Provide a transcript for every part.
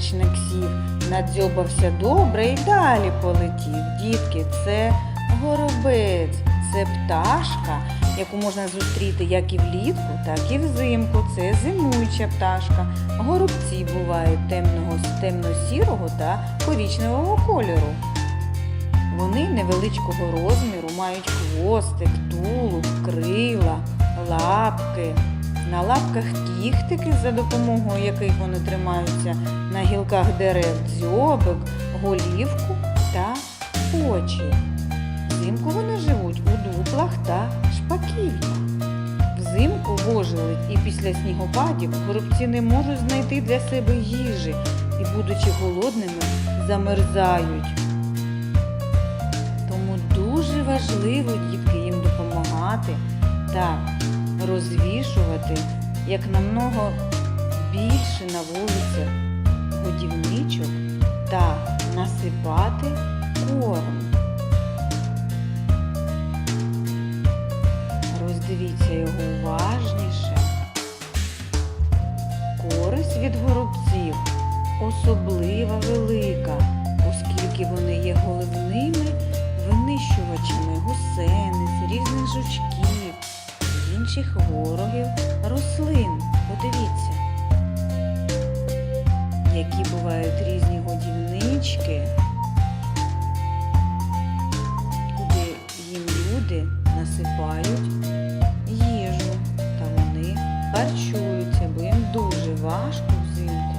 сонячник сів, надзьобався добре і далі полетів. Дітки, це горобець, це пташка, яку можна зустріти як і влітку, так і взимку. Це зимуюча пташка. Горобці бувають темного, темно-сірого та корічневого кольору. Вони невеличкого розміру, мають хвостик, тулуб, крила, лапки. На лапках кіхтики, за допомогою яких вони тримаються на гілках дерев, дзьобик, голівку та очі. Взимку вони живуть у дуплах та шпаків'ях. Взимку вожеледь і після снігопадів горобці не можуть знайти для себе їжі і, будучи голодними, замерзають. Тому дуже важливо дітки їм допомагати та розвішувати як намного більше на вулицях годівничок та насипати корм. Роздивіться його уважніше. Користь від горобців особлива велика, годівнички, куди їм люди насипають їжу, та вони харчуються, бо їм дуже важко взимку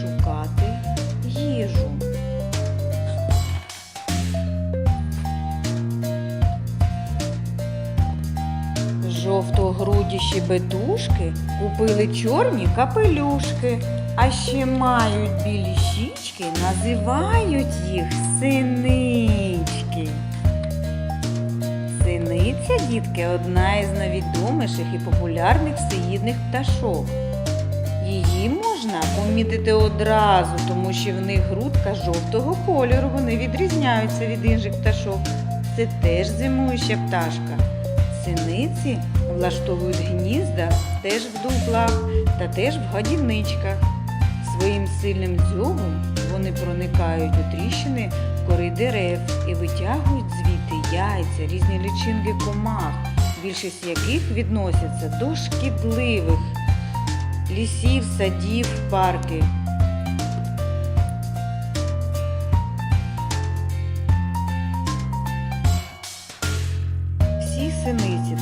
шукати їжу. Жовтогруді щебетушки купили чорні капелюшки, а ще мають білі щічки, називають їх синички. Синиця, дітки, одна із найвідоміших і популярних всеїдних пташок. Її можна помітити одразу, тому що в них грудка жовтого кольору, вони відрізняються від інших пташок. Це теж зимуюча пташка. Синиці влаштовують гнізда теж в дуплах та теж в годівничках. Своїм сильним дзьобом вони проникають у тріщини кори дерев і витягують звідти яйця, різні лічинки комах, більшість яких відносяться до шкідливих лісів, садів, парків.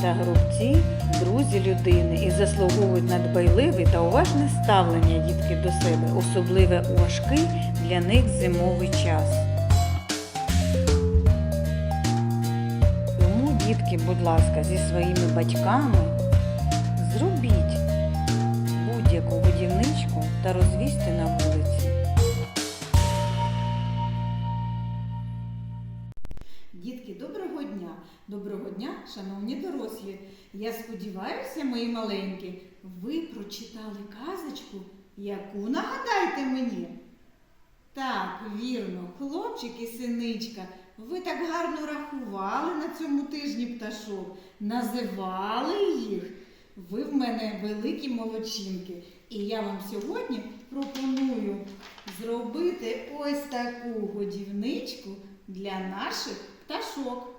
Та горобці друзі людини і заслуговують на дбайливе та уважне ставлення дітки до себе, особливе у важкий для них зимовий час. Тому, дітки, будь ласка, зі своїми батьками зробіть будь-яку годівничку та розвісьте на вулиці. Доброго дня, шановні дорослі! Я сподіваюся, мої маленькі, ви прочитали казочку, яку нагадайте мені. Так, вірно, хлопчик і синичка, ви так гарно рахували на цьому тижні пташок, називали їх. Ви в мене великі молодчинки. І я вам сьогодні пропоную зробити ось таку годівничку для наших пташок.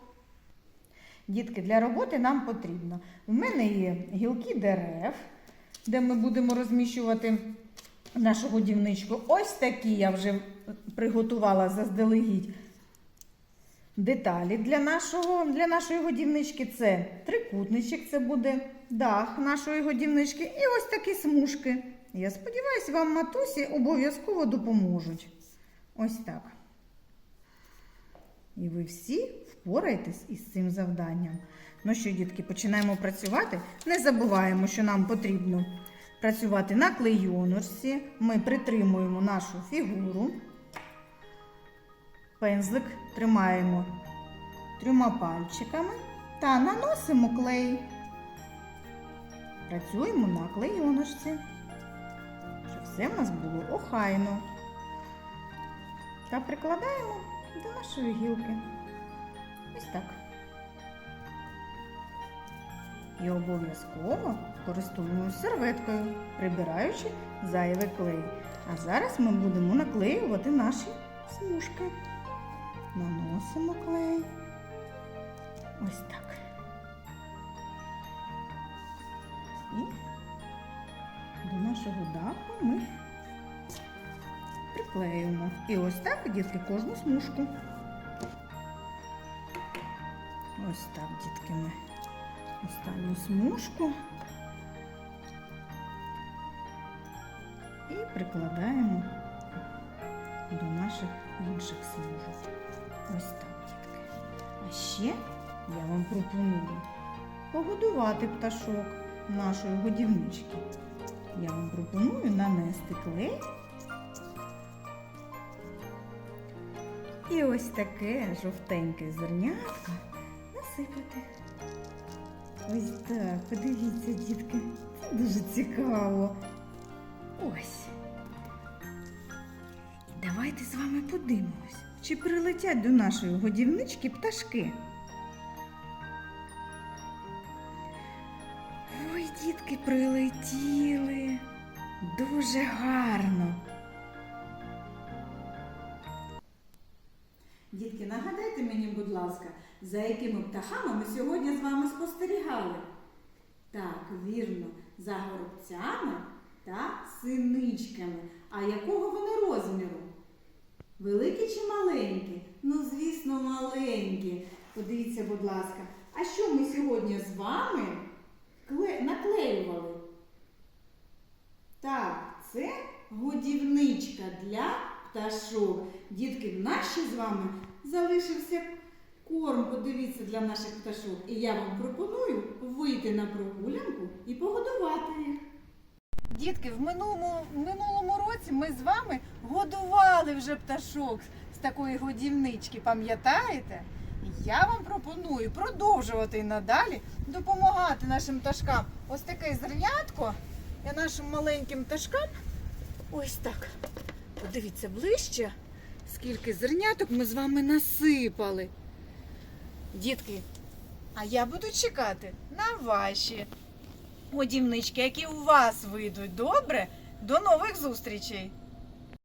Дітки, для роботи нам потрібно. У мене є гілки дерев, де ми будемо розміщувати нашу годівничку. Ось такі я вже приготувала заздалегідь деталі для, нашого, для нашої годівнички. Це трикутничок, це буде дах нашої годівнички. І ось такі смужки. Я сподіваюся, вам матусі обов'язково допоможуть. Ось так. І ви всі впораєтесь із цим завданням. Ну що, дітки, починаємо працювати. Не забуваємо, що нам потрібно працювати на клейоночці. Ми притримуємо нашу фігуру. Пензлик тримаємо трьома пальчиками та наносимо клей. Працюємо на клейоночці, щоб все в нас було охайно. Та прикладаємо до нашої гілки. Ось так. І обов'язково користуємося серветкою, прибираючи зайвий клей. А зараз ми будемо наклеювати наші смужки. Наносимо клей. Ось так. І до нашого даху ми приклеюємо. І ось так, дітки, кожну смужку. Ось так, дітки, ми останню смужку і прикладаємо до наших інших смужок. Ось так, дітки. А ще я вам пропоную погодувати пташок нашої годівнички. Я вам пропоную нанести клей. І ось таке жовтеньке зернятко насипати. Ось так, подивіться, дітки, це дуже цікаво. Ось. Давайте з вами подивимось, чи прилетять до нашої годівнички пташки. Ой, дітки, прилетіли. Дуже гарно. Дітки, нагадайте мені, будь ласка, за якими птахами ми сьогодні з вами спостерігали? Так, вірно, за горобцями та синичками. А якого вони розміру? Великі чи маленькі? Ну, звісно, маленькі. Подивіться, будь ласка, а що ми сьогодні з вами наклеювали? Так, це годівничка для пташок. Дітки, ще з вами залишився корм, подивіться, для наших пташок. І я вам пропоную вийти на прогулянку і погодувати їх. Дітки, в минулому, в минулому році ми з вами годували вже пташок з такої годівнички, пам'ятаєте? Я вам пропоную продовжувати і надалі допомагати нашим пташкам. Ось таке зернятко я нашим маленьким пташкам. Ось так. Подивіться ближче, скільки зерняток ми з вами насипали. Дітки, а я буду чекати на ваші годівнички, які у вас вийдуть. Добре? До нових зустрічей!